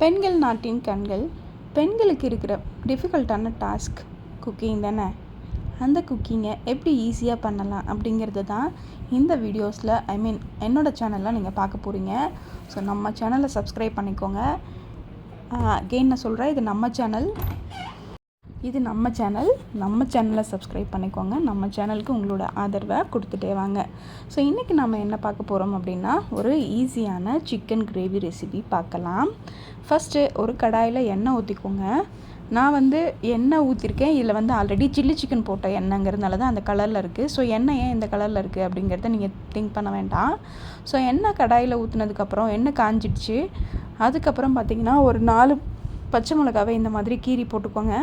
பெண்கள் நாட்டின் கண்கள் பெண்களுக்கு இருக்கிற டிஃபிகல்ட்டான டாஸ்க் குக்கிங் தானே? அந்த குக்கிங்கை எப்படி ஈஸியாக பண்ணலாம் அப்படிங்கிறது தான் இந்த வீடியோஸில் ஐ மீன் என்னோடய சேனலில் நீங்கள் பார்க்க போகிறீங்க ஸோ நம்ம சேனலை சப்ஸ்கிரைப் பண்ணிக்கோங்க. அகெயின் நான் சொல்கிறேன் இது நம்ம சேனல் இது நம்ம சேனல். நம்ம சேனலை சப்ஸ்கிரைப் பண்ணிக்கோங்க. நம்ம சேனலுக்கு உங்களோட ஆதரவை கொடுத்துட்டே வாங்க. ஸோ இன்றைக்கி நம்ம என்ன பார்க்க போகிறோம் அப்படின்னா ஒரு ஈஸியான சிக்கன் கிரேவி ரெசிபி பார்க்கலாம். ஃபஸ்ட்டு ஒரு கடாயில் எண்ணெய் ஊற்றிக்கோங்க நான் வந்து எண்ணெய் ஊற்றிருக்கேன் இதில் வந்து ஆல்ரெடி சில்லி சிக்கன் போட்ட எண்ணெய்ங்கிறதுனால தான் அந்த கலரில் இருக்குது ஸோ எண்ணெய் ஏன் இந்த கலரில் இருக்குது அப்படிங்கிறத நீங்கள் திங்க் பண்ண வேண்டாம். ஸோ எண்ணெய் கடாயில் ஊற்றுனதுக்கப்புறம் எண்ணெய் காஞ்சிடுச்சு. அதுக்கப்புறம் பார்த்திங்கன்னா ஒரு நாலு பச்சை மிளகாவை இந்த மாதிரி கீரி போட்டுக்கோங்க.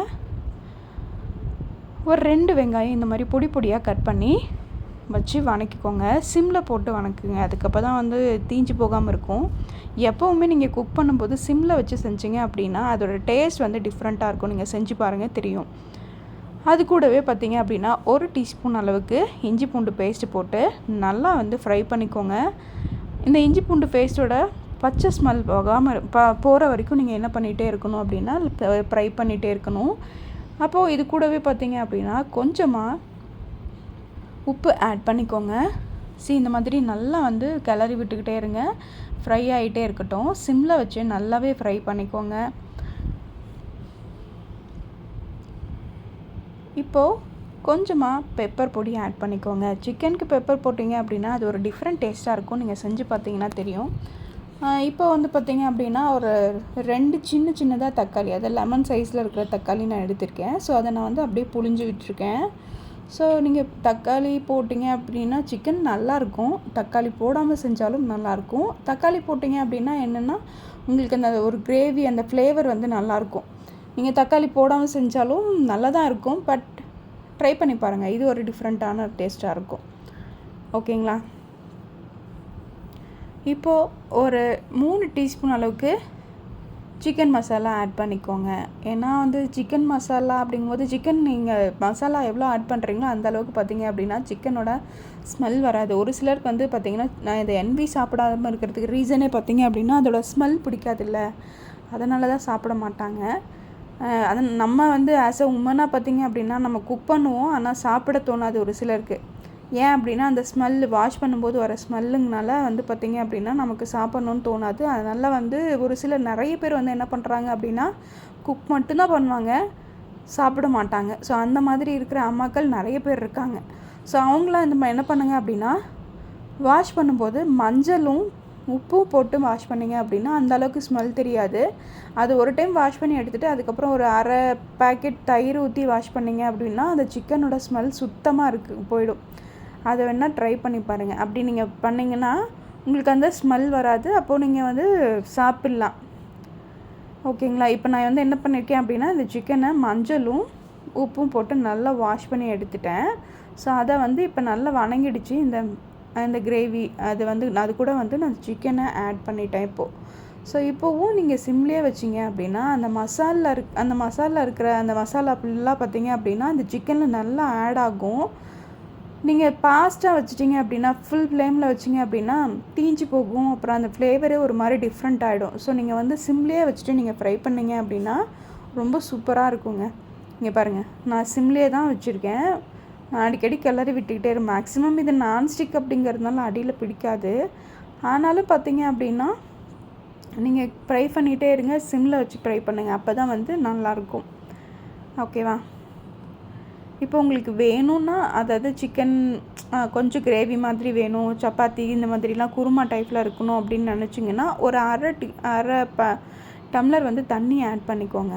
ஒரு ரெண்டு வெங்காயம் இந்த மாதிரி பொடி பொடியாக கட் பண்ணி வச்சு வணக்கிக்கோங்க. சிம்மில் போட்டு வணக்குங்க. அதுக்கப்புறம் தான் வந்து தீஞ்சு போகாமல் இருக்கும். எப்போவுமே நீங்கள் குக் பண்ணும்போது சிம்மில் வச்சு செஞ்சீங்க அப்படின்னா அதோடய டேஸ்ட் வந்து டிஃப்ரெண்ட்டாக இருக்கும். நீங்கள் செஞ்சு பாருங்கள் தெரியும். அது கூடவே பார்த்தீங்க அப்படின்னா ஒரு டீஸ்பூன் அளவுக்கு இஞ்சி பூண்டு பேஸ்ட்டு போட்டு நல்லா வந்து ஃப்ரை பண்ணிக்கோங்க. இந்த இஞ்சி பூண்டு பேஸ்ட்டோட பச்சை ஸ்மெல் போகாமல் ப போகிற வரைக்கும் நீங்கள் என்ன பண்ணிகிட்டே இருக்கணும் அப்படின்னா ஃப்ரை பண்ணிகிட்டே இருக்கணும். அப்போது இது கூடவே பார்த்தீங்க அப்படின்னா கொஞ்சமாக உப்பு ஆட் பண்ணிக்கோங்க. சி இந்த மாதிரி நல்லா வந்து கிளறி விட்டுக்கிட்டே இருங்க. ஃப்ரை ஆகிட்டே இருக்கட்டும். சிம்மில் வச்சு நல்லாவே ஃப்ரை பண்ணிக்கோங்க. இப்போது கொஞ்சமாக பெப்பர் பொடி ஆட் பண்ணிக்கோங்க. சிக்கனுக்கு பெப்பர் போட்டிங்க அப்படின்னா அது ஒரு டிஃப்ரெண்ட் டேஸ்ட்டாக இருக்கும். நீங்கள் செஞ்சு பார்த்தீங்கன்னா தெரியும். இப்போ வந்து பார்த்திங்க அப்படின்னா ஒரு ரெண்டு சின்ன சின்னதாக தக்காளி அது லெமன் சைஸில் இருக்கிற தக்காளி நான் எடுத்திருக்கேன். ஸோ அதை நான் வந்து அப்படியே புளிஞ்சு விட்டுருக்கேன். ஸோ நீங்கள் தக்காளி போட்டிங்க அப்படின்னா சிக்கன் நல்லாயிருக்கும். தக்காளி போடாமல் செஞ்சாலும் நல்லாயிருக்கும். தக்காளி போட்டிங்க அப்படின்னா என்னென்னா உங்களுக்கு அந்த ஒரு கிரேவி அந்த ஃப்ளேவர் வந்து நல்லாயிருக்கும். நீங்கள் தக்காளி போடாமல் செஞ்சாலும் நல்லா தான் இருக்கும். பட் ட்ரை பண்ணி பாருங்கள் இது ஒரு டிஃப்ரெண்ட்டான டேஸ்ட்டாக இருக்கும். ஓகேங்களா இப்போது ஒரு மூணு டீஸ்பூன் அளவுக்கு சிக்கன் மசாலா ஆட் பண்ணிக்கோங்க. ஏன்னா வந்து சிக்கன் மசாலா அப்படிங்கும்போது சிக்கன் நீங்கள் மசாலா எவ்வளோ ஆட் பண்ணுறீங்களோ அந்த அளவுக்கு பார்த்தீங்க அப்படின்னா சிக்கனோட ஸ்மெல் வராது. ஒரு சிலருக்கு வந்து பார்த்திங்கன்னா நான் இதை என்வி சாப்பிடாம இருக்கிறதுக்கு ரீசனே பார்த்தீங்க அப்படின்னா அதோட ஸ்மெல் பிடிக்காதில்ல. அதனால தான் சாப்பிட மாட்டாங்க. அது நம்ம வந்து ஆஸ் அ உமனாக பார்த்தீங்க அப்படின்னா நம்ம குக் பண்ணுவோம். ஆனால் சாப்பிட தோணாது ஒரு சிலருக்கு. ஏன் அப்படின்னா அந்த ஸ்மெல் வாஷ் பண்ணும்போது வர ஸ்மெல்லுங்கனால வந்து பார்த்திங்க அப்படின்னா நமக்கு சாப்பிட்ணுன்னு தோணாது. அதனால் வந்து ஒரு சிலர் நிறைய பேர் வந்து என்ன பண்ணுறாங்க அப்படின்னா குக் மட்டும்தான் பண்ணுவாங்க சாப்பிட மாட்டாங்க. ஸோ அந்த மாதிரி இருக்கிற அம்மாக்கள் நிறைய பேர் இருக்காங்க. ஸோ அவங்களாம் இந்த என்ன பண்ணுங்க அப்படின்னா வாஷ் பண்ணும்போது மஞ்சளும் உப்பும் போட்டு வாஷ் பண்ணிங்க அப்படின்னா அந்தளவுக்கு ஸ்மெல் தெரியாது. அது ஒரு டைம் வாஷ் பண்ணி எடுத்துகிட்டு அதுக்கப்புறம் ஒரு அரை பேக்கெட் தயிர் ஊற்றி வாஷ் பண்ணிங்க அப்படின்னா அந்த சிக்கனோட ஸ்மெல் சுத்தமாக இருக்குது போயிடும். அதை வேணால் ட்ரை பண்ணி பாருங்கள் அப்படி நீங்கள் பண்ணிங்கன்னா உங்களுக்கு அந்த ஸ்மெல் வராது. அப்போது நீங்கள் வந்து சாப்பிட்லாம். ஓகேங்களா? இப்போ நான் வந்து என்ன பண்ணியிருக்கேன் அப்படின்னா இந்த சிக்கனை மஞ்சளும் உப்பும் போட்டு நல்லா வாஷ் பண்ணி எடுத்துட்டேன். ஸோ அதை வந்து இப்போ நல்லா வணங்கிடுச்சு. இந்த இந்த கிரேவி அது வந்து அது கூட வந்து நான் சிக்கனை ஆட் பண்ணிட்டேன் இப்போது ஸோ இப்போவும் நீங்கள் சிம்லேயே வச்சிங்க அப்படின்னா அந்த மசாலில் இருக் அந்த மசாலா இருக்கிற அந்த மசாலா ஃபுல்லாக பார்த்தீங்க அப்படின்னா அந்த சிக்கனில் நல்லா ஆட் ஆகும். நீங்கள் பாஸ்ட்டாக வச்சிட்டிங்க அப்படின்னா ஃபுல் ஃப்ளேமில் வச்சிங்க அப்படின்னா தீஞ்சு போகும். அப்புறம் அந்த ஃப்ளேவரே ஒரு மாதிரி டிஃப்ரெண்ட் ஆகிடும் ஸோ நீங்கள் வந்து சிம்லேயே வச்சுட்டு நீங்கள் ஃப்ரை பண்ணிங்க அப்படின்னா ரொம்ப சூப்பராக இருக்குங்க. இங்கே பாருங்கள் நான் சிம்லேயே தான் வச்சுருக்கேன். நான் அடிக்கடி கிளறி விட்டுக்கிட்டே இரு மேக்ஸிமம் இது நான்ஸ்டிக் அப்படிங்கிறதுனால அடியில் பிடிக்காது. ஆனாலும் பார்த்தீங்க அப்படின்னா நீங்கள் ஃப்ரை பண்ணிகிட்டே இருங்க. சிம்மில் வச்சு ஃப்ரை பண்ணுங்கள் அப்போ தான் வந்து நல்லாயிருக்கும் ஓகேவா இப்போ உங்களுக்கு வேணும்னா அதாவது சிக்கன் கொஞ்சம் கிரேவி மாதிரி வேணும் சப்பாத்தி இந்த மாதிரிலாம் குருமா டைப்பில் இருக்கணும் அப்படின்னு நினச்சிங்கன்னா ஒரு அரை டி அரை ப டம்ளர் வந்து தண்ணி ஆட் பண்ணிக்கோங்க.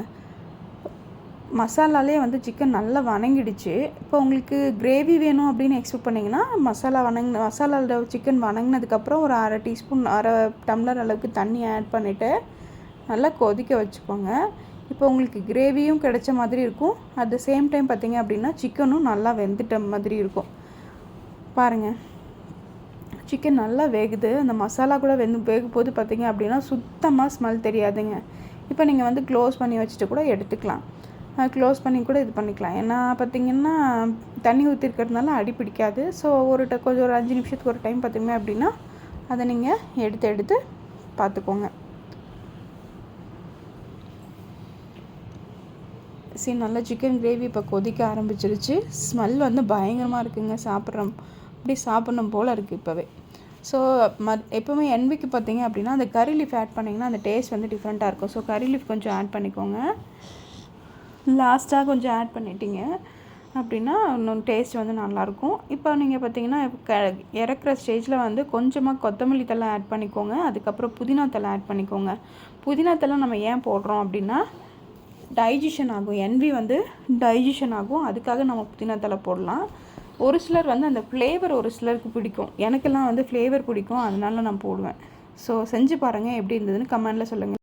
மசாலாலே வந்து சிக்கன் நல்லா வணங்கிடுச்சு. இப்போ உங்களுக்கு கிரேவி வேணும் அப்படின்னு எக்ஸ்பெக்ட் பண்ணிங்கன்னா மசாலா வணங்கின மசாலாவில் சிக்கன் வணங்கினதுக்கப்புறம் ஒரு அரை டீஸ்பூன் அரை டம்ளர் அளவுக்கு தண்ணி ஆட் பண்ணிவிட்டு நல்லா கொதிக்க வச்சுக்கோங்க. இப்போ உங்களுக்கு கிரேவியும் கிடைச்ச மாதிரி இருக்கும். அட் த சேம் டைம் பார்த்திங்க அப்படின்னா சிக்கனும் நல்லா வெந்துட்ட மாதிரி இருக்கும். பாருங்கள் சிக்கன் நல்லா வேகுது. அந்த மசாலா கூட வெந்து வேகும் போது பார்த்திங்க அப்படின்னா சுத்தமாக ஸ்மெல் தெரியாதுங்க. இப்போ நீங்கள் வந்து க்ளோஸ் பண்ணி வச்சுட்டு கூட எடுத்துக்கலாம். க்ளோஸ் பண்ணி கூட இது பண்ணிக்கலாம். ஏன்னா பார்த்திங்கன்னா தண்ணி ஊற்றிருக்கிறதுனால அடி பிடிக்காது. ஸோ ஒரு கொஞ்சம் ஒரு அஞ்சு நிமிஷத்துக்கு ஒரு டைம் பார்த்திங்க அப்படின்னா அதை நீங்கள் எடுத்து எடுத்து பார்த்துக்கோங்க. சரி நல்லா சிக்கன் கிரேவி இப்போ கொதிக்க ஆரம்பிச்சிருச்சு. ஸ்மெல் வந்து பயங்கரமாக இருக்குங்க சாப்பிட்றோம் அப்படி சாப்பிட்ணும் போல் இருக்குது இப்போவே. ஸோ ம எப்போவுமே என்விக்கு பார்த்தீங்க அப்படின்னா அந்த கறி லீஃப் ஆட் பண்ணிங்கன்னா அந்த டேஸ்ட் வந்து டிஃப்ரெண்ட்டாக இருக்கும். ஸோ கறி லீஃப் கொஞ்சம் ஆட் பண்ணிக்கோங்க. லாஸ்ட்டாக கொஞ்சம் ஆட் பண்ணிட்டீங்க அப்படின்னா இன்னும் டேஸ்ட் வந்து நல்லாயிருக்கும் இப்போ நீங்கள் பார்த்தீங்கன்னா க இறக்குற ஸ்டேஜில் வந்து கொஞ்சமாக கொத்தமல்லி தலை ஆட் பண்ணிக்கோங்க. அதுக்கப்புறம் புதினா தலை ஆட் பண்ணிக்கோங்க. புதினா தலை நம்ம ஏன் போடுறோம் அப்படின்னா டைஜஷன் ஆகும். என்வி வந்து டைஜஷன் ஆகும். அதுக்காக நம்ம புதினா போடலாம். ஒரு சிலர் வந்து அந்த ஃப்ளேவர் ஒரு சிலருக்கு பிடிக்கும். எனக்கெல்லாம் வந்து ஃப்ளேவர் பிடிக்கும். அதனால நான் போடுவேன். ஸோ செஞ்சு பாருங்கள் எப்படி இருந்ததுன்னு கமெண்டில் சொல்லுங்கள்